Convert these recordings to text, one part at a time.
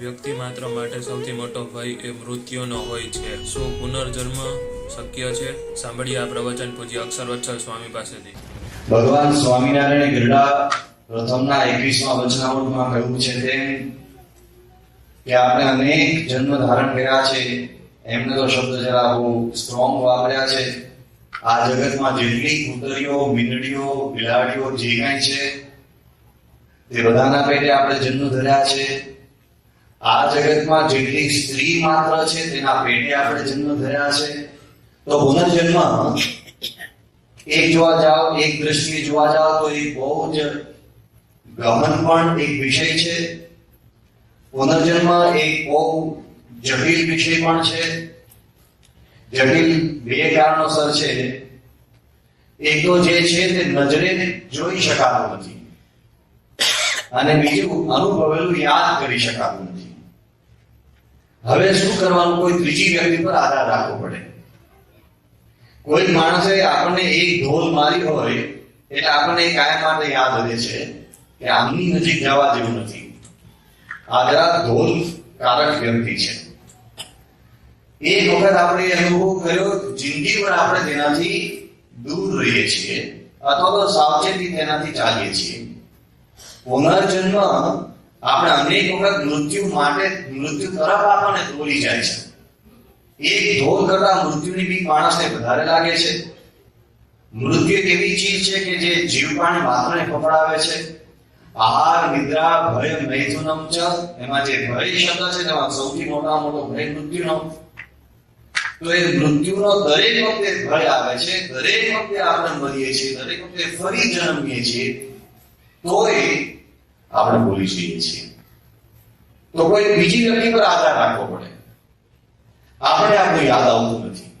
વ્યક્તિ માત્ર માટે સૌથી મોટો ભય એ મૃત્યુનો હોય છે. શું પુનર્જન્મ શક્ય છે? સાંભળીએ આ પ્રવચન પૂજ્ય અક્ષરવત્સલ સ્વામી પાસેથી. ભગવાન સ્વામિનારાયણ ગિરડા પ્રથમના એકવીસમાં વચનામૃતમાં કહ્યું છે તેમ કે આપણે અનેક જન્મ ધારણ કર્યા છે. એમને તો શબ્દ જરા બહુ સ્ટ્રોંગ વાપર્યા છે. આ જગતમાં જેટલી કૂતરીઓ મીંદડીઓ બિલાડીઓ જે કાંઈ છે, તે બધાના પેટે આપણે જન્મ ધર્યા છે. આ જગતમાં જેટલી સ્ત્રી માત્ર છે, તેના પેટે આપણે જન્મ ધર્યા છે. તો પુનર્જન્મ એક જોવા જાઓ, એક દ્રષ્ટિએ જોવા જાઓ તો એ બહુ જ ગમન પણ એક વિષય છે. પુનર્જન્મ એક બહુ જટિલ વિષય પણ છે. જટિલ બે કારણોસર છે. એક તો જે છે તે નજરે જોઈ શકાતું નથી. અને બીજું અનુભવેલું યાદ કરી શકાતું નથી. હવે શું કરવાનું? કોઈ ત્રીજી વ્યક્તિ પર આધાર રાખવો પડે. કોઈ માણસે આપણને એક ઢોલ મારી હોય, એટલે આપણને એ કાયમ માટે યાદ રહે છે કે આમની નજીક જવા જેવું નથી. આ ધોલ કારક વ્યક્તિ છે. એક વખત આપણે અનુભવ કર્યો જિંદગીભર આપણે તેનાથી દૂર રહીએ છીએ, અથવા તો સાવચેતી તેનાથી ચાલીએ છીએ. પુનર્જન્મ આપણે અનેક વખત મૃત્યુ માટે મૃત્યુ તરફ આપણને દોરી જાય છે. એક ઢોલ કરતા મૃત્યુની બીક માણસને વધારે લાગે છે. મૃત્યુ એક એવી ચીજ છે કે જે જીવપાણી માત્રને પકડાવે છે? આહાર, નિદ્રા, ભય મૈથુનમ ચ એમાં જે ભય શબ્દ છે તેમાં સૌથી મોટા મોટો ભય મૃત્યુનો. તો એ મૃત્યુનો દરેક વખતે ભય આવે છે, દરેક વખતે આપણે મરીએ છીએ, દરેક વખતે ફરી જન્મીએ છીએ. તોય આપણે ભૂલી જઈએ છીએ. તો કોઈ બીજી વ્યક્તિ પર આધાર રાખવો પડે. આપણે આપણું યાદ આવતું નથી.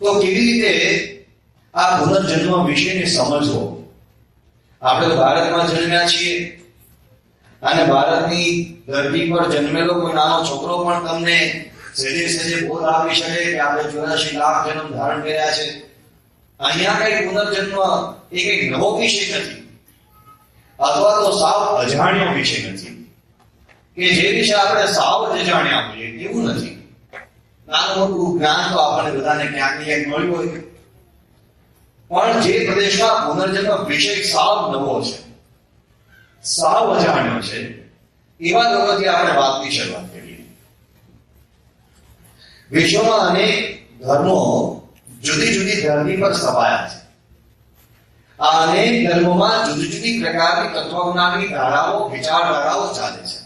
તો કેવી રીતે આ પુનર્જન્મ વિશેને સમજવો આપણે તો ભારતમાં જન્મ્યા છીએ. અને ભારતની ધરતી પર જન્મેલો કોઈ નાનો છોકરો પણ તમને સહેજે સહેજે બોધ આપી શકે કે આપણે ચોરાશી લાખ જન્મ ધારણ કર્યા છે. અહીંયા કઈ પુનર્જન્મ, એ કઈ નવો વિષય નથી. અથવા તો સાવ અજાણ્યો વિષય નથી. કે જે વિશે આપણે સાવ જ અજાણ્યા હોઈએ એવું નથી. નાનું મોટું જ્ઞાન તો આપણને બધાને ક્યાંક ને ક્યાંક મળ્યું હોય. પણ જે પ્રદેશમાં પુનર્જન્મ વિષય સાવ નવો છે, સાવ અજાણ્યો છે, એવા લોકોથી આપણે વાતની શરૂઆત કરીએ. વિશ્વમાં અનેક ધર્મો જુદી જુદી ધરતી પર સ્થપાયા છે. આ અનેક ધર્મોમાં જુદી જુદી પ્રકારની તત્વજ્ઞાનની ધારાઓ, વિચારધારાઓ ચાલે છે.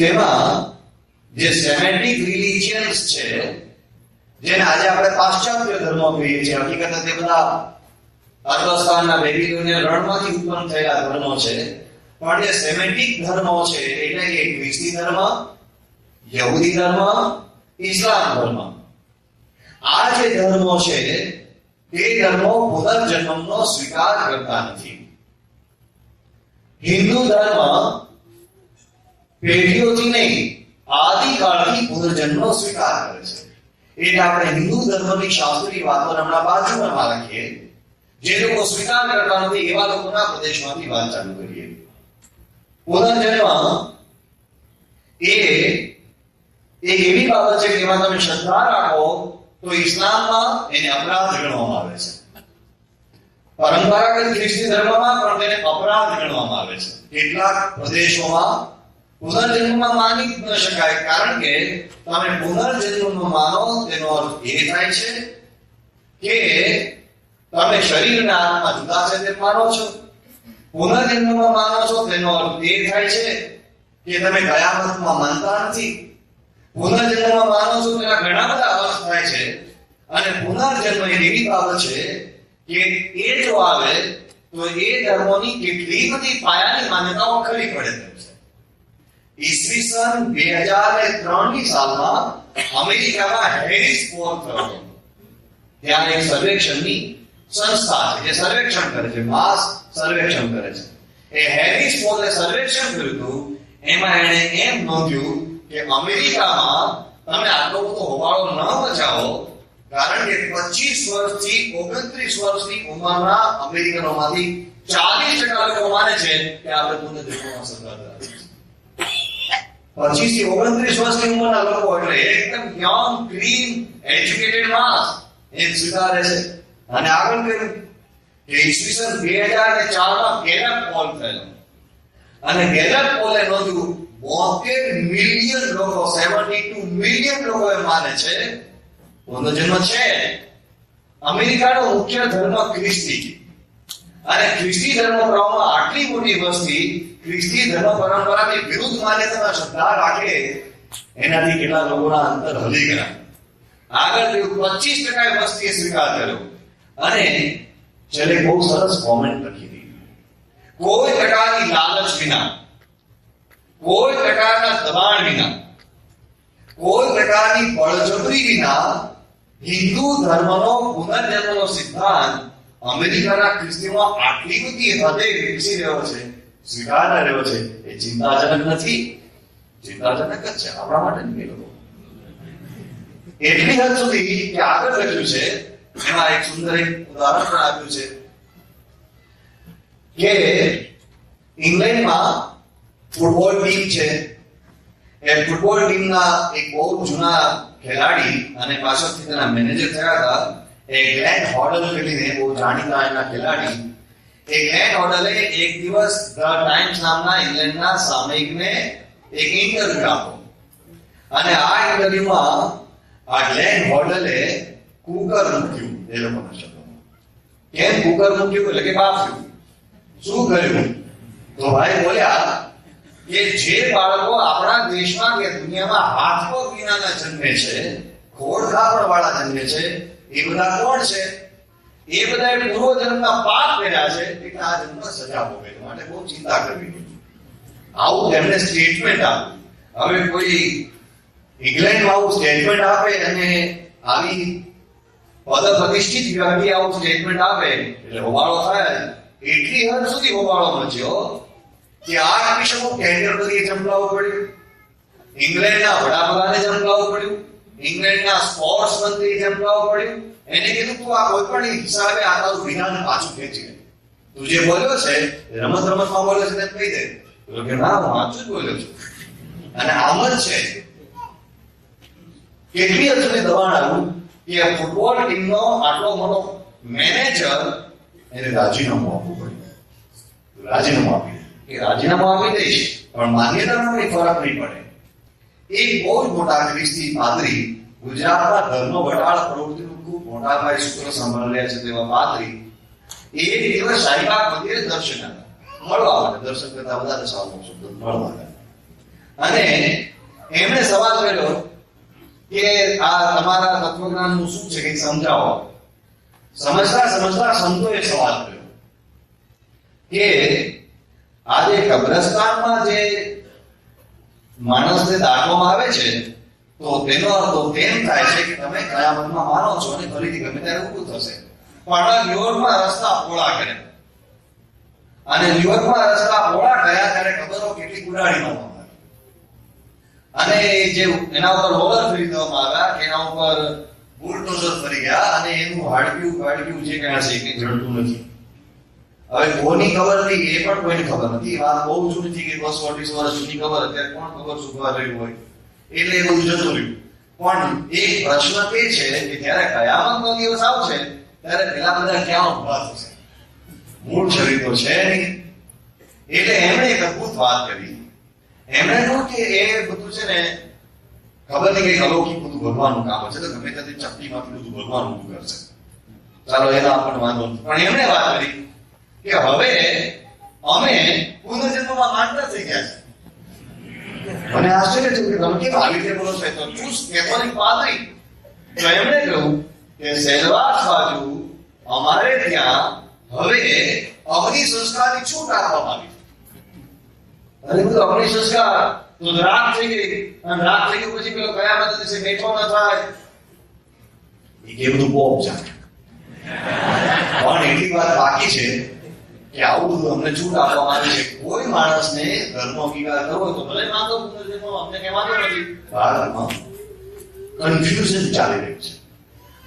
તેમાં જે સેમેટિક રિલિજિયન્સ છે, જેને આજે આપણે પાશ્ચાત્ય ધર્મ કહીએ છીએ હકીકત તે બધા અરબસ્તાનના બેબીલોનિયન રણમાંથી ઉત્પન્ન થયેલા ધર્મો છે. પણ જે સેમેટિક ધર્મો છે, એટલે કે ખ્રિસ્તી ધર્મ, યહૂદી ધર્મ, ઇસ્લામ ધર્મ. આ જે ધર્મો છે તે ધર્મો પુનર્જન્મનો સ્વીકાર કરતા નથી હિન્દુ ધર્મ પેઢીઓથી નહીં આદિકાળથી પુનર્જન્મનો સ્વીકાર કરે છે એટલે આપણે હિન્દુ ધર્મની શાસ્ત્રીય વાતો હમણાં બાજુમાં રાખીએ જે લોકો સ્વીકાર કરતા નથી એવા લોકોના પ્રદેશમાંથી વાત ચાલુ કરીએ પુનર્જન્મ એ એક એવી બાબત છે કે એમાં તમે શ્રદ્ધા રાખો તો ઇસ્લામમાં એને અપરાધ ગણવામાં આવે છે. પરંપરાગત ખ્રિસ્તી ધર્મમાં પણ તેને અપરાધ ગણવામાં આવે છે. કેટલાક પ્રદેશોમાં પુનર્જન્મમાં માની ન શકાય, કારણ કે તમે પુનર્જન્મ માનો તેનો અર્થ એ થાય છે કે તમે શરીરના આત્મા જુદા છે તે માનો છો. પુનર્જન્મમાં માનો છો તેનો અર્થ એ થાય છે કે તમે કયામતમાં માનતા નથી. પુનર્જન્મમાં માનો છો ઘણા બધા અર્થ થાય છે. અને પુનર્જન્મ એ એવી બાબત છે કે એ જો આવે, તો એ ધર્મોની કેટલી બધી પાયાની માન્યતાઓ ખરી પડે છે. ઈસવીસન બે હજાર ને ત્રણની સાલમાં અમેરિકામાં હેરિસ પોલ થયો. ત્યાં એક સર્વેક્ષણની સંસ્થા છે, જે સર્વેક્ષણ કરે છે, માસ સર્વેક્ષણ કરે છે. એ હેરિસ પોલે સર્વેક્ષણ કર્યું હતું, એમાં એણે એમ નોંધ્યું કે અમેરિકામાં તમે આટલો બધો હોબાળો ન મચાવો. કારણ કે પચીસ વર્ષથી ઓગણત્રીસ વર્ષની ઉંમરના અમેરિકનોમાંથી ચાલીસ ટકા લોકો માને છે કે આપણે પુનઃ સરકાર ધરાવે પચીસથી ઓગણત્રીસ વર્ષની ઉંમરના લોકો એટલે એકદમ યંગ ક્લીન એજ્યુકેટેડ માસ એ સ્વીકારે છે. અને આગળ કર્યું કે ઈસવીસન બે હજાર ને ચારમાં ગેલપ પોલ થયેલો? અને ગેલપ પોલે નોંધ્યું બોતેર મિલિયન લોકો સેવન્ટી ટુ મિલિયન લોકો એ માને છે પુનર્જન્મ છે અમેરિકાનો મુખ્ય ધર્મ ખ્રિસ્તી. અને ખ્રિસ્તી ધર્મ પ્રમાણે આટલી મોટી વસ્તી ખ્રિસ્તી ધર્મ પરંપરાની વિરુદ્ધ માન્યતામાં શ્રદ્ધા રાખે, એનાથી કેટલા લોકોના અંતર હલી ગયા. આગળ પચીસ ટકા વસ્તીએ સ્વીકાર કર્યો. અને છેલ્લે બહુ સરસ કોમેન્ટ લખી કોઈ પ્રકારની લાલચ વિના, કોઈ પ્રકારના દબાણ વિના, કોઈ પ્રકારની બળજબરી વિના હિન્દુ ધર્મનો પુનર્જન્મનો સિદ્ધાંત અમેરિકાના ખ્રિસ્તીમાં આટલી બધી હદે વિકસી રહ્યો છે સ્વીકાર રહ્યો છે, એ ચિંતાજનક નથી. ચિંતાજનક જ છે, આપણા માટે નહીં એટલી હદ સુધી કે આગળ લખ્યું છે એમાં એક સુંદર એક ઉદાહરણ પણ આપ્યું છે. કે ઇંગ્લેન્ડમાં ફૂટબોલ ટીમ છે. એ ફૂટબોલ ટીમના એક બહુ જૂના ખેલાડી અને પાછળથી તેના મેનેજર થયા હતા. એ ગ્લેન હોડલ કરીને બહુ જાણીતા એના ખેલાડી. એ ગ્લેન હોડલે એક દિવસ ધ ટાઈમ્સ નામના ઇંગ્લેન્ડના સામયિકને એક ઇન્ટરવ્યુ આપ્યો અને આ ઇન્ટરવ્યુમાં આ ગ્લેન હોડલે કુકર મૂક્યું. એ લોકોના શબ્દોમાં. કેમ કુકર મૂક્યું? એટલે કે બાફ્યું. શું કર્યું? તો ભાઈ બોલ્યા, કે જે બાળકો આપણા દેશમાં કે દુનિયામાં હાથ પગ વિનાના જન્મે છે ખોડ કાપડ વાળા જન્મે છે એ બધા કોણ છે? એ બધા પૂર્વ જન્મના પાપ કર્યા છે, એટલે આ જન્મ સજા ભોગવે માટે બહુ ચિંતા કરવી આવું એમને સ્ટેટમેન્ટ આપ્યું હવે કોઈ ઇંગ્લેન્ડમાં આવું સ્ટેટમેન્ટ આપે અને આવી પદ પ્રતિષ્ઠિત વ્યક્તિ આવું સ્ટેટમેન્ટ આપે, એટલે હોબાળો થાય. એટલી હદ સુધી હોબાળો મચ્યો કે આ કમિશનનું કેન્ડરબરીએ ચમકાવવું પડ્યું. ઇંગ્લેન્ડના વડાપ્રધાને ચમકાવવું પડ્યું. ઇંગ્લેન્ડના સ્પોર્ટ્સ મંત્રીએ ચમકાવવું પડ્યું. એને કીધું તું આ કોઈ પણ હિસાબે આ તારું વિધાન પાછું ખેંચી લે. તું જે બોલ્યો છે, રમત રમતમાં બોલ્યો છે કહી દે. કે ના, હું વાંચું જ બોલ્યો છું. અને આમ જ છે. કેટલી હદ સુધી દબાણ આવ્યું કે ફૂટબોલ ટીમનો આટલો મોટો મેનેજર એને રાજીનામું આપવું પડ્યું રાજીનામું આપી એ રાજીનામું આપી દઈશ, પણ માન્યતાનો કોઈ ફરક નહીં પડે. એ બહુ જ મોટા ક્રિસ્તી પાદરી ગુજરાતના ધર્મ વટાળ પ્રવૃત્તિનું ખૂબ મોટા ભાઈ સૂત્ર સંભાળી રહ્યા છે તેવા પાદરી. એ દિવસ શાહીબાગ મંદિરે દર્શન હતા મળવા માટે દર્શન કરતા વધારે સારું શબ્દ મળવા. અને એમણે સવાલ કર્યો કે આ તમારા તત્વજ્ઞાનનું શું છે કંઈક સમજાવો. સમજતા સમજતા સંતોએ સવાલ કર્યો કે આજે કબ્રસ્તાનમાં જે માણસને દાટવામાં આવે છે, તો તેનો અર્થ તેમ થાય છે કે તમે કયા કયામતમાં માનો છો અને ફરીથી ગમે ત્યારે ઊભું થશે પણ ન્યુયોર્કમાં રસ્તા પોળા કરે અને ન્યુયોર્કમાં રસ્તા પોળા કર્યા ત્યારે ખબરો કેટલી ઉડાડી નાખવામાં આવી. અને જે એના ઉપર રોલર ફેરી દેવામાં આવ્યા એના ઉપર બુલડોઝર ફરી ગયા. અને એનું હાડક્યું વાડક્યું જે કાંઈ છે કંઈ જડતું નથી. હવે કોની ખબર હતી? એ પણ કોઈને ખબર નથી. વાત બહુ જૂની થઈ ગઈ, બસો વર્ષ જૂની ખબર. અત્યારે કોણ ખબર ખબર રહ્યું હોય? એટલે એ બધું જતું રહ્યું. પણ એક પ્રશ્ન તે છે કે જ્યારે કયામતનો દિવસ આવશે, ત્યારે પેલા બધા ક્યાં ઊભા થશે? મૂળ શરીર તો છે નહીં. એટલે એમણે એક અદભુત વાત કરી. એમણે કહ્યું કે એ બધું છે ને ખબર નહીં કઈ અલૌકિક બધું ભગવાનનું કામ છે. તો ગમે ત્યાંથી ચપટીમાંથી બધું ભગવાન ઊભું કરશે ચાલો, એના આપણને વાંધો પણ એમણે વાત કરી કે હવે અમે પુનર્જન્મમાં માનતા થઈ ગયા છે. મને આશ્ચર્ય થયું કે તમે કેમ આવી રીતે બોલો છો? તો ચૂસ કેથોલિક પાદરી તો એમણે કહ્યું કે સેલવાસ બાજુ અમારે ત્યાં હવે અગ્નિ સંસ્કારની છૂટ આપવામાં આવી છે. અરે બધું અગ્નિ સંસ્કાર તો રાત થઈ ગઈ. અને રાત થઈ ગઈ પછી પેલો કયા દિવસે બેઠો ન થાય એ કે બધું બહુ જાણે પણ એટલી વાત બાકી છે કે આવું બધું અમને છૂટ આપવામાં આવી છે. કોઈ માણસને ધર્મ અંગીકાર કરવો તો ભલે માંગો પુનર્જન્મ અમને કહેવાનો નથી. ભારતમાં કન્ફ્યુઝન ચાલી રહ્યું છે.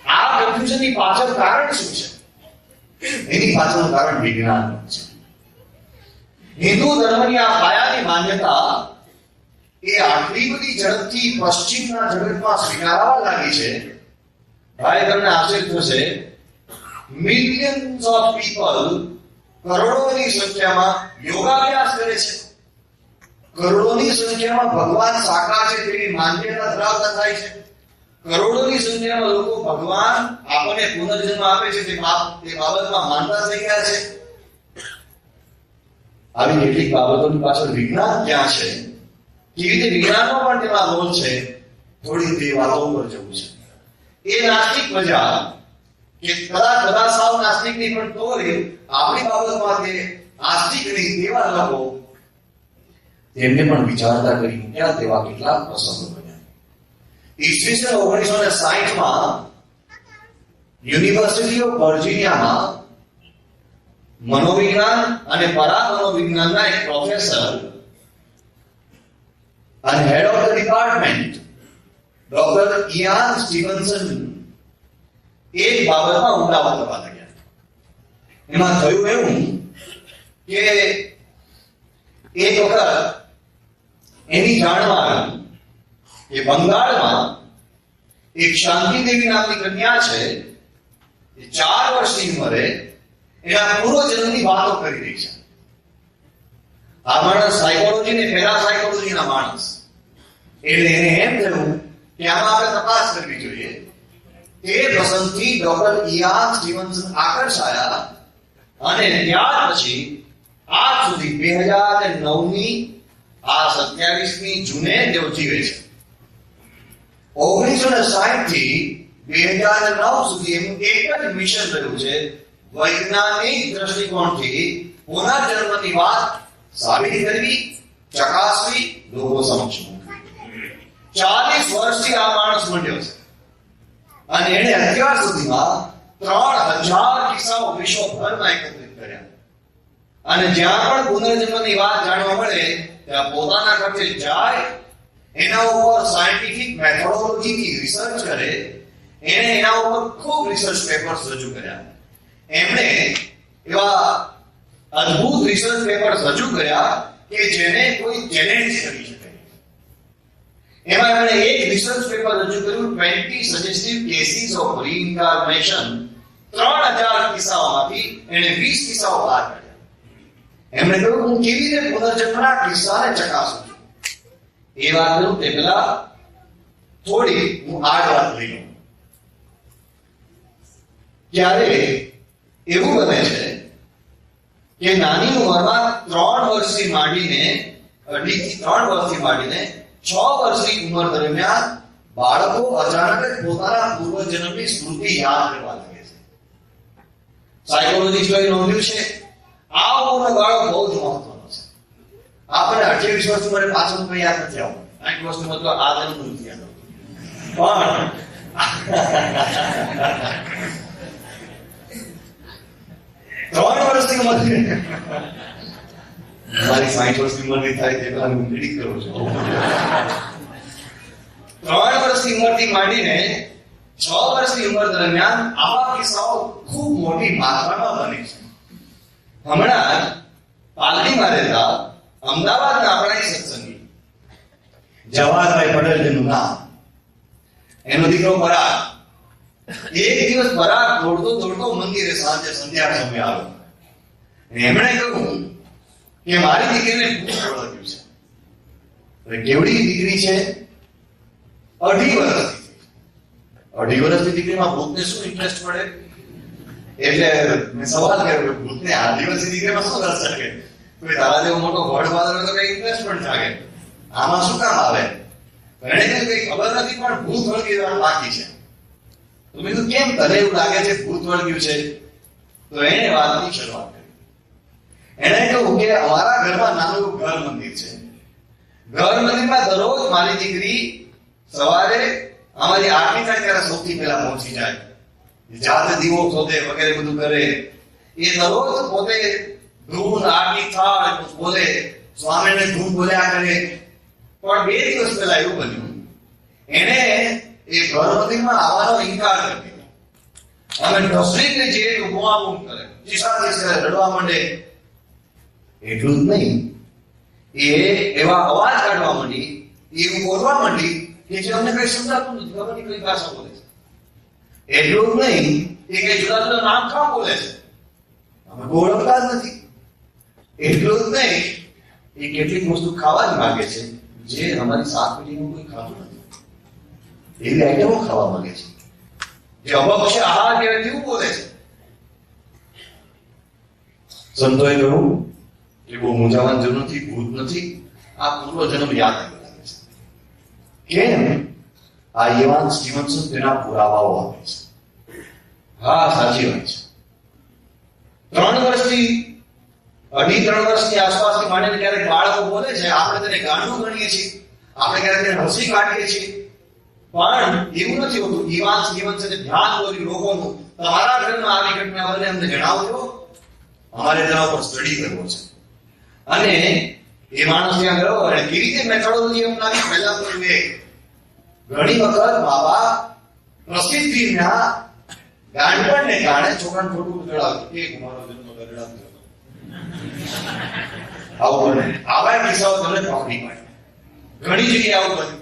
આ કન્ફ્યુઝનની પાછળ કારણ શું છે? એની પાછળનું કારણ વિજ્ઞાન છે. હિન્દુ ધર્મની આ પાયાની માન્યતા એ આટલી બધી ઝડપથી પશ્ચિમના જગતમાં સ્વીકારવા લાગી છે. ભાઈ, તમને આશ્ચર્ય થશે. મિલિયન્સ ઓફ પીપલ કરોડોની સંખ્યામાં યોગાભ્યાસ કરે છે. કરોડોની સંખ્યામાં ભગવાન સાકાર છે તેવી માન્યતા ધરાવતા થાય છે. કરોડોની સંખ્યામાં લોકો ભગવાન આપણને પુનર્જન્મ આપે છે, તે બાબ- તે બાબતમાં માનતા થઈ ગયા છે. આવી કેટલીક બાબતોની પાછળ વિજ્ઞાન ક્યાં છે? કેવી રીતે વિજ્ઞાનનો પણ તેમાં રોલ છે. થોડી તે વાતો ઉપર જવું છે. એ નાસ્તિક પ્રજા કે કદાચ બધા સાવ નાસ્તિક નહીં પણ તો રે આપણી બાબતમાં તે નાસ્તિક નહીં તેવા લોકો તેમને પણ વિચારતા કરી મૂક્યા તેવા કેટલાક પ્રસંગો બન્યા. ઈસવીસન ઓગણીસો ને સાહીઠમાં યુનિવર્સિટી ઓફ વર્જિનિયામાં મનોવિજ્ઞાન અને પરામનોવિજ્ઞાનના એક પ્રોફેસર અને head of the department doctor Ian Stevenson એક બાબતમાં ઊંડા કરવા લાગ્યા. એમાં થયું એવું કે એક વખત એની જાણવા આવ્યું કે બંગાળમાં એક શાંતિ દેવી નામની કન્યા છે, એ ચાર વર્ષની ઉંમરે એના પૂર્વજન્મની વાતો કરી રહી છે. આ માણસ સાયકોલોજી ને પેરા સાયકોલોજી ના માણસ. એટલે એને એમ થયું કે આમાં આપણે તપાસ કરવી જોઈએ. તે પ્રસંગથી ડોક્ટર ઇયાન સ્ટીવન્સન આકર્ષાયા અને ત્યાર પછી આજ સુધી બે હજાર નવ આ સત્યાવીસમી જૂને તેઓ જીવે છે. ઓગણીસો ને સાહીઠથી બે હજાર નવ સુધી એનું એક જ મિશન રહ્યું છે વૈજ્ઞાનિક દ્રષ્ટિકોણથી પુનર્જન્મની વાત સાબિત કરવી ચકાસવી, લોકો સમક્ષ ચાલીસ વર્ષથી આ માણસ મળ્યો છે. અને એને અત્યાર સુધીમાં ત્રણ હજાર કિસ્સાઓ વિશ્વભરમાં એકત્રિત કર્યા. અને જ્યાં પણ પુનર્જન્મની વાત જાણવા મળે, ત્યાં પોતાના ખર્ચે જાય, એના ઉપર સાયન્ટિફિક મેથોડોલોજીથી રિસર્ચ કરે, એણે એના ઉપર ખૂબ રિસર્ચ પેપર્સ રજૂ કર્યા. એમણે એવા અદ્ભુત રિસર્ચ પેપર્સ રજૂ કર્યા કે જેને કોઈ ચેલેન્જ કરી શકે. એમાં એમણે એક રિસર્ચ પેપર રજૂ કર્યું 20 સજેસ્ટિવ કેસીસ ઓફ રીઇન્કાર્નેશન 3000 કિસ્સાઓમાંથી એણે 20 કિસ્સાઓ બહાર કાઢ્યા. એમણે કહ્યું, હું કેવી રીતે પુનર્જન્મના કિસ્સાને ચકાસું છું? એ વાત કરું તે પહેલા થોડી હું આડ વાત લઈ લઉં ત્યારે એવું બને છે કે નાની ઉંમરમાં ત્રણ વર્ષથી માંડીને અઢીથી ત્રણ વર્ષથી માંડીને છ વર્ષની ઉંમર દરમિયાન બાળકો અચાનક જ પોતાના પૂર્વજન્મની સ્મૃતિ યાદ કરવા લાગે છે. સાયકોલોજીસ્ટોએ નોંધ્યું છે, આ ઉંમરનો બાળક બહુ જ મહત્વનો છે. આપણે અઠ્યાવીસ વર્ષ ઉંમરે પાછળ કંઈ યાદ નથી આવું આઠ વર્ષનો મતલબ આ જન્મ નથી યાદ પણ ત્રણ વર્ષની ઉંમર મારી સાઠ વર્ષની ઉંમરની થાય પહેલા હું પ્રિડિક્ટ કરું છું. ત્રણ વર્ષની ઉંમરથી માંડીને છ વર્ષની ઉંમર દરમિયાન આવા કિસ્સાઓ ખૂબ મોટી માત્રામાં બને છે. હમણાં પાલડીમાં રહેતા અમદાવાદના આપણા એક સત્સંગી, જવાહરભાઈ પટેલ જેનું નામ. એનો દીકરો પરાગ એક દિવસ બરાબર દોડતો દોડતો મંદિરે સાંજે સંધ્યા સમય આવ્યો. એમણે કહ્યું કે મારી દીકરીને ભૂત ઓળખ્યું છે? કેવડી દીકરી છે? અઢી વર્ષની અઢી વર્ષની દીકરીમાં ભૂતને શું ઇન્ટરેસ્ટ પડે એટલે મેં સવાલ કર્યો કે ભૂતને આ દિવસની દીકરીમાં શું રસ શકે કોઈ તારા જેવો મોટો વડ વાદળ તો કઈ ઇન્ટરેસ્ટ પણ જાગે આમાં શું કામ આવે? એને કઈ ખબર નથી, પણ ભૂત વળગી બાકી છે. તો મેં કેમ તને એવું લાગે છે ભૂત વળગ્યું છે? તો એને વાતની શરૂઆત કરી. એને કહ્યું કે અમારા ઘરમાં નાનું ઘર મંદિર છે. ઘર મંદિરમાં દરરોજ મારી દીકરી સવારે અમારી આરતી થાય ત્યારે સૌથી પહેલા પહોંચી જાય. જાત દીવો શોધે વગેરે બધું કરે. એ દરરોજ પોતે ધૂન, આરતી થાય બોલે. સ્વામીને ધૂન બોલ્યા કરે. પણ બે દિવસ પહેલા એવું બન્યું. એને એ પ્રવૃત્તિમાં આવવાનો ઇનકાર કરી અને નસરીને જે બુઆબુમ કરે કરે રડવા માંડે. એટલું જ નહીં, એ એવા અવાજ કાઢવા માંડી એવું બોલવા માંડી કે જે અમને કઈ સમજાતું નથી, ખબર નહીં કઈ ભાષા બોલે છે. એટલું જ નહીં, એ કઈ જુદા જુદા નામ કામ બોલે છે. અમે ઓળખતા જ નથી. એટલું જ નહીં, એ કેટલીક વસ્તુ ખાવાની માંગે છે, જે અમારી સાત પેઢીનું કોઈ ખાતું નથી. એવી આઈટમો ખાવા માંગે છે? જે અપક્ષ આહાર કહેવાય તેવું બોલે છે. સંતોએ કહ્યું, એ બહુ મૂંઝાવાન જરૂર નથી, ભૂત નથી. આ પૂર્વજન્મ યાદ આવી લાગે છે. કેમ? આ યવાન સ્ટીવન્સન તેના પુરાવાઓ આપે છે. હા, સાચી વાત છે. ત્રણ વર્ષથી, અઢી ત્રણ વર્ષની આસપાસથી માંડીને ક્યારેક બાળકો બોલે છે, આપણે તેને ગાંડું ગણીએ છીએ. આપણે ક્યારેક તેને હસી કાઢીએ છીએ. પણ એવું નથી હોતું. ઈવાન સ્ટીવન્સને ધ્યાન દોર્યું લોકોનું તમારા ઘરમાં આવી ઘટના બને અમને જણાવજો. અમારે તેના ઉપર સ્ટડી કરવો છે. અને એ માણસ ત્યાં ગયો અને કેવી રીતે મેથોડોલોજી અપનાવી પહેલા તો એ ઘણી વખત બાબા પ્રસિદ્ધિના ગાંડપણને કારણે છોકરાને ખોટું ગળાવ્યું એક મારો જન્મ ગરડાવ્યો આવું બને આવા કિસ્સાઓ તમને પકડી પડે. ઘણી જગ્યાએ આવું બન્યું.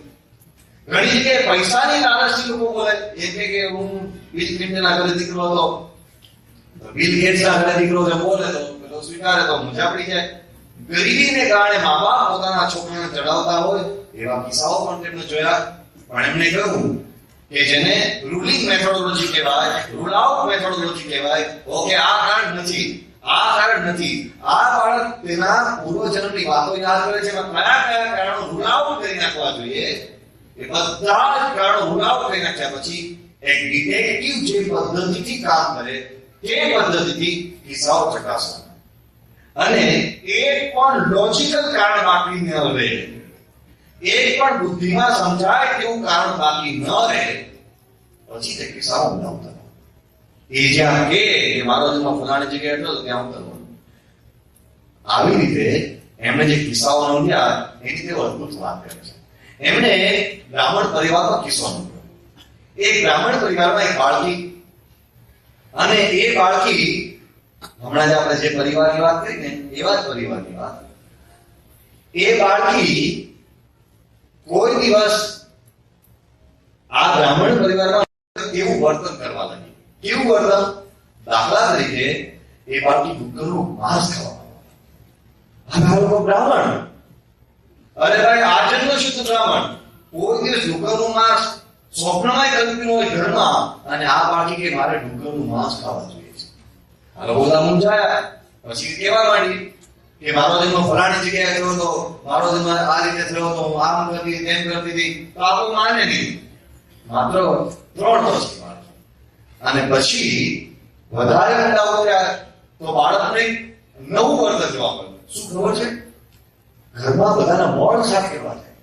ઘણી જગ્યાએ પૈસાની લાલચથી લોકો બોલે એમ કે હું બિલ ક્લિન્ટનના ઘરે દીકરો હતો. બિલ ગેટ્સના ઘરે દીકરો છે, બોલે તો. પેલો સ્વીકારે તો મજા જાય ગરીબીને કારણે મા બાપ પોતાના છોકરાને ચડાવતા હોય એવા કિસ્સાઓ પણ તેમણે જોયા. પણ એમને કહ્યું કે જેને રૂલિંગ મેથોડોલોજી કહેવાય રૂલ આઉટ મેથોડોલોજી કહેવાય ઓકે આ કારણ નથી. આ કારણ નથી. આ બાળક તેના પૂર્વજન્મની વાતો યાદ કરે છે. કયા કયા કારણો રૂલ આઉટ કરી નાખવા જોઈએ? એ બધા જ કારણો કરી નાખ્યા પછી એક ડિટેક્ટિવ જે પદ્ધતિથી કામ કરે, તે પદ્ધતિથી કિસ્સાઓ ચકાસો. અને એક પણ લોજિકલ કારણ બાકી ન રહે. એક પણ બુદ્ધિમાં સમજાય તેવું કારણ બાકી ન રહે, પછી તે કિસ્સાઓ બનાવતા એ જ્યાં કે મારો જન્મ ફલાણી જગ્યાએ હતો ત્યાં હું આવી રીતે એમણે જે કિસ્સાઓ નોંધ્યા એની તે અદભુત વાત કરે છે. એમણે બ્રાહ્મણ પરિવારનો કિસ્સો એ બ્રાહ્મણ પરિવારમાં એક બાળકી. અને એ બાળકી, હમણાં જ આપણે જે પરિવારની વાત કરી ને, એવા જ પરિવારની વાત. એ બાળકી કોઈ દિવસ આ બ્રાહ્મણ પરિવારમાં કેવું વર્તન કરવા લાગી. કેવું વર્તન? દાખલા તરીકે એ બાળકી ડુક્કરનું માંસ ખાવા. આ બ્રાહ્મણ. અરે ભાઈ આ જન્મ શુદ્ધ બ્રાહ્મણ કોઈ દિવસ ડુંગરનું માંસ સ્વપ્નમાં કલ્પ્યું હોય, ઘરમાં. અને આ બાળકી કે મારે ડુંગરનું માંસ ખાવા જોઈએ છે. લોકો બધા મૂંઝાયા. પછી કેવા માંડી કે મારો જન્મ ફલાણી જગ્યાએ થયો હતો, મારો જન્મ આ રીતે થયો હતો, હું આમ કરતી તેમ કરતી હતી. તો આ કોઈ માને નહીં. માત્ર ત્રણ વર્ષ અને પછી વધારે ઊંડા થયા તો બાળકને નવું વર્તન જોવા મળ્યું. શું ખબર છે? ઘરમાં બધાના મોડ સાફ કરવા જાય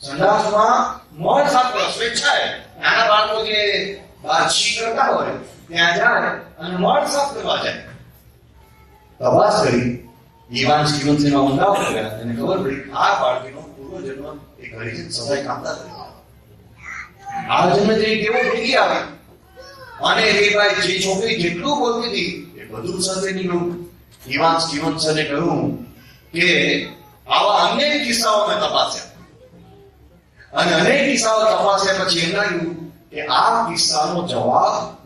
સંડાસમાં મોડ સાફ કરવા સ્વેચ્છાએ. નાના બાળકો જે બહાર કરતા હોય, ત્યાં જાય અને મોડ સાફ કરવા જાય તપાસ કરી. ઈવાન સ્ટીવન્સનના ઊંડા ઉતર્યા અને ખબર પડી આ બાળકીનો પૂર્વજન્મ એ ઘરેથી જ સફાઈ કામદાર તરીકે આ જન્મ જે કેવો ભેગી આવી. અને એ જે છોકરી જેટલું બોલતી હતી, એ બધું સાથે નીકળ્યું ઇવાન સ્ટીવન્સને કહ્યું કે આવા અનેક કિસ્સાઓ મેં તપાસ્યા. અને અનેક કિસ્સાઓ તપાસ્યા પછી એમ લાગ્યું કે આ કિસ્સાનો જવાબ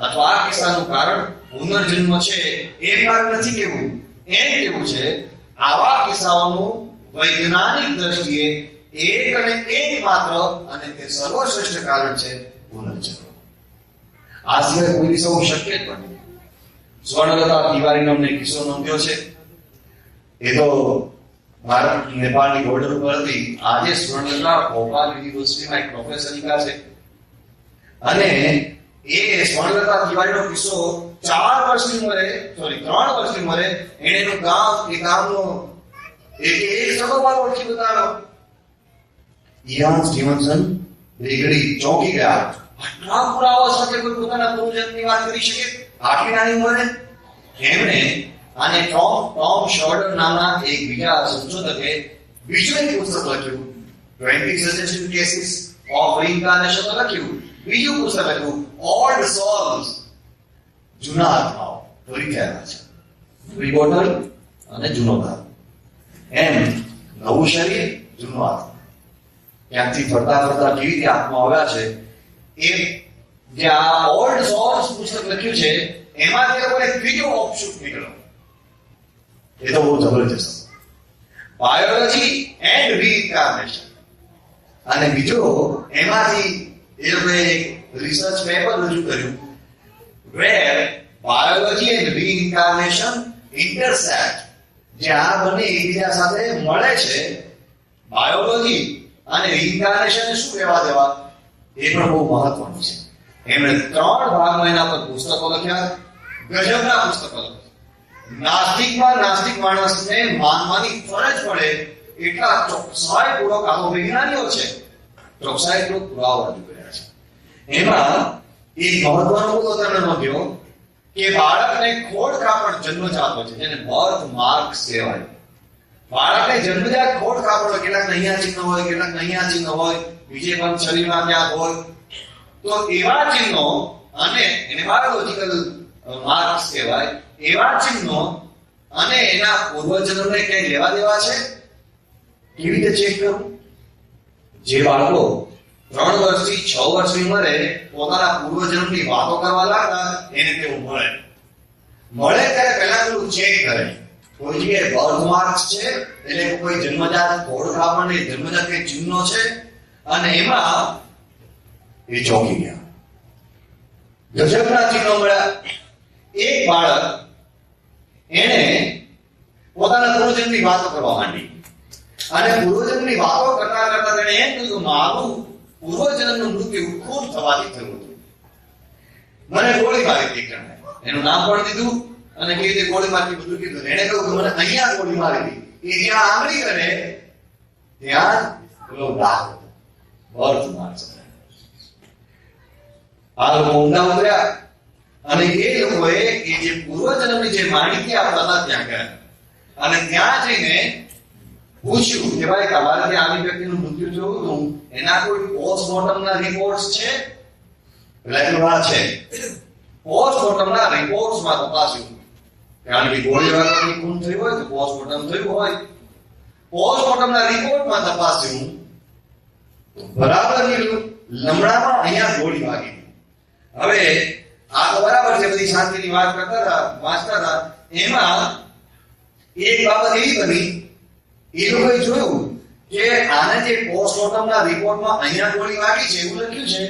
અથવા આ કિસ્સાનું કારણ પુનર્જન્મ છે એ કારણ નથી કેવું. એમ કેવું છે, આવા કિસ્સાઓનું વૈજ્ઞાનિક દ્રષ્ટિએ એક અને એક માત્ર અને તે સર્વશ્રેષ્ઠ કારણ છે પુનર્જન્મ. આ સિવાય કોઈ કિસ્સો શક્ય જ પણ સ્વર્ણલતા તિવારીનો અમને કિસ્સો નોંધ્યો છે. એ તો ભારત નેપાળની બોર્ડર ઉપર હતી આજે સ્વર્ણલતા ભોપાલ યુનિવર્સિટીમાં એક પ્રોફેસરિકા છે. અને એ સ્વર્ણલતા તિવારીનો કિસ્સો ચાર વર્ષની ઉંમરે સોરી ત્રણ વર્ષની ઉંમરે એણે એનું ગામ, એ ગામનો એક એક સરોવર ઓળખી બતાવ્યો ઇયાન સ્ટીવનસન બેગડી ચોંકી ગયા. આટલા પુરાવા સાથે કોઈ પોતાના પૂર્વજન્મની વાત કરી શકે? આટલી નાની ઉંમરે એમણે આને ટોમ ટોમ શોર્ડર નામના એક બીજા સંશોધકે બીજું એક પુસ્તક લખ્યું. 20 suggestion કેસીસ ઓફ reincarnation લખ્યું. બીજું પુસ્તક લખ્યું ઓલ્ડ સોલ્સ જૂના આત્માઓ ફરી થયેલા છે. ફરી બોટલ અને જૂનો ભાગ. એમ, નવું શરીર, જૂનો આત્મા ત્યાંથી ફરતા ફરતા કેવી રીતે હાથમાં આવ્યા છે? એ જે આ ઓલ્ડ સોલ્સ પુસ્તક લખ્યું છે, એમાંથી આપણે ત્રીજો ઓપ્શન નીકળ્યો એ તો બહુ જબરજસ્ત બાયોલોજી એન્ડ રીઇન્કાર્નેશન. અને બીજો, એમાંથી એ લોકોએ રિસર્ચ પેપર રજૂ કર્યું where biology and reincarnation intersect જે આ બંને એકબીજા સાથે મળે છે. બાયોલોજી અને રીઇન્કાર્નેશન શું કહેવા દેવા? એ પણ બહુ મહત્વનું છે. એમણે ત્રણ ભાગમાં એના પર પુસ્તકો લખ્યા, ગજબના પુસ્તકો લખ્યા. નાસ્તિકમાં નાસ્તિક માણસને માનવાની ફરજ પડે એટલા ચોકસાઈપૂર્વક પૂર્વક આવો વિજ્ઞાનીઓ છે. ચોકસાઈપૂર્વક પુરાવા રજૂ કર્યા છે. એમાં એક મહત્વનો તેમણે નોંધ્યો કે બાળકને ખોડ કાપડ જન્મજાત હોય છે, જેને બર્થ માર્ક કહેવાય. બાળકને જન્મજાત કાપડ હોય, કેટલાક અહીંયા ચિહ્ન હોય, કેટલાક અહીંયા ચિહ્ન હોય, બીજે પણ શરીરમાં ક્યાંક હોય. તો એવા ચિહ્નો અને એને બાયોલોજીકલ માર્ક્સ કહેવાય, એવા ચિહ્નો અને એના પૂર્વજન્મને ક્યાંય લેવા દેવા છે? કેવી રીતે ચેક કરવું જે બાળકો ત્રણ વર્ષથી છ વર્ષની ઉંમરે પોતાના પૂર્વજન્મની વાતો કરવા લાગતા એને તેવું મળે. મળે ત્યારે પહેલા પેલું ચેક કરે. કોઈ જગ્યાએ બર્થ માર્ક્સ છે, એટલે કોઈ જન્મજાત કોડ કાપડ ને જન્મજાત કઈ ચિહ્નો છે, અને એમાં એ ચોકી ગયા. ગજબના ચિહ્નો મળ્યા. એક બાળક એને પોતાના પૂર્વજન્મની વાતો કરવા માંડી. અને પૂર્વજન્મની વાતો કરતા કરતા તેણે એમ કીધું, મારું પૂર્વજન્મનું મૃત્યુ ખૂબ થવાથી થયું હતું. મને ગોળી મારી હતી એનું નામ પણ દીધું અને કેવી રીતે ગોળી મારી બધું કીધું. એને કહ્યું મને અહીંયા ગોળી મારી હતી એ જ્યાં આંગળી કરે, ત્યાં પેલો ડાક માર્ક્સ હતા. આ ઊંડા ઉતર્યા. અને એ લોકોએ એ જે પૂર્વજન્મની જે માહિતી આપવાના ત્યાં ગયા અને ત્યાં જઈને પૂછ્યું કે ભાઈ, તમારે ત્યાં આવી વ્યક્તિનું મૃત્યુ થયું હતું એના કોઈ પોસ્ટમોર્ટમના રિપોર્ટ્સ છે? એટલે છે. પોસ્ટમોર્ટમના રિપોર્ટ્સમાં તપાસ્યું કે ગોળી વાગવાની ખૂન થયું હોય તો પોસ્ટમોર્ટમ થયું હોય. પોસ્ટમોર્ટમના રિપોર્ટમાં તપાસ્યું, બરાબર લમડામાં અહીંયા ગોળી વાગી. હવે આ તો બરાબર છે, બધી શાંતિની વાત કરતા હતા, વાંચતા હતા. એમાં એક બાબત એવી બની, એ લોકોએ જોયું કે આને જે પોસ્ટમોર્ટમના રિપોર્ટમાં અહીંયા ગોળી વાગી છે, એવું લખ્યું છે.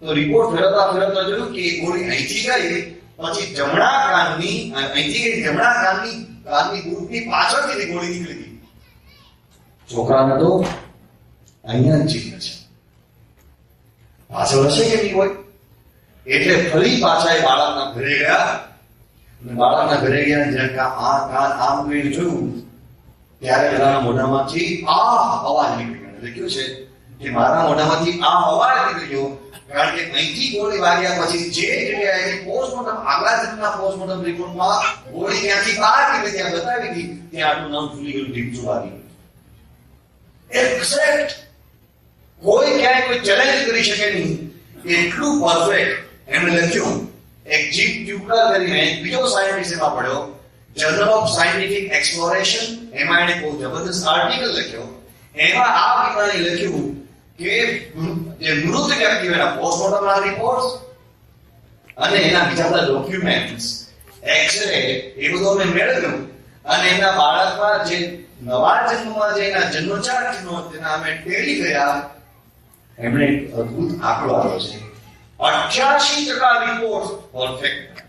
તો રિપોર્ટ ફેરવતા ફેરવતા જોયું કે ગોળી અહીંથી ગઈ, પછી જમણા કાનની, અહીંથી ગઈ, જમણા કાનની કાનની ગ્રુપની પાછળથી ગોળી નીકળી ગઈ. છોકરાને તો અહીંયા જ ચિહ્ન છે. પાછળ હશે કે નહીં હોય એટલે ફરી પાછા એ બાળકના ઘરે ગયા. બાળકના ઘરે ગયા અને જ્યારે કા- આ કાન આમ કરીને જોયું, ત્યારે એના મોઢામાંથી આ અવાજ નીકળી ગયો. છે? કે મારા મોઢામાંથી આ અવાજ નીકળ્યો કારણ કે અહીંથી ગોળી વાગ્યા પછી જે જગ્યાએ પોસ્ટમોર્ટમ આગલા જન્મના પોસ્ટમોર્ટમ રિપોર્ટમાં ગોળી ત્યાંથી બહાર નીકળી ત્યાં બતાવી હતી, ત્યાં આટલું નામ ફૂલી ગયું ઢીમચું વાગી એક્ઝેક્ટ કોઈ ક્યાંય કોઈ ચેલેન્જ કરી શકે નહીં. એટલું પરફેક્ટ એમણે લખ્યું, એક જીપ ટ્યુબલર કરીને એક બીજો સાયન્ટિસ્ટ એમાં પડ્યો જર્નલ ઓફ સાયન્ટિફિક એક્સપ્લોરેશન એમાં એણે બહુ જબરદસ્ત આર્ટિકલ લખ્યો. એમાં આ વિજ્ઞાની લખ્યું કે જે મૃત વ્યક્તિ એના પોસ્ટમોર્ટમના રિપોર્ટ્સ અને એના બીજા બધા ડોક્યુમેન્ટ્સ એક્સરે એ બધું અમે મેળવ્યું. અને એના બાળકમાં જે નવા જન્મમાં જે એના જન્મચાર ચિહ્નો તેના અમે ટેલી ગયા એમણે અદ્ભુત આંકડો આવ્યો છે. અઠ્યાસી ટકા રિપોર્ટ પરફેક્ટ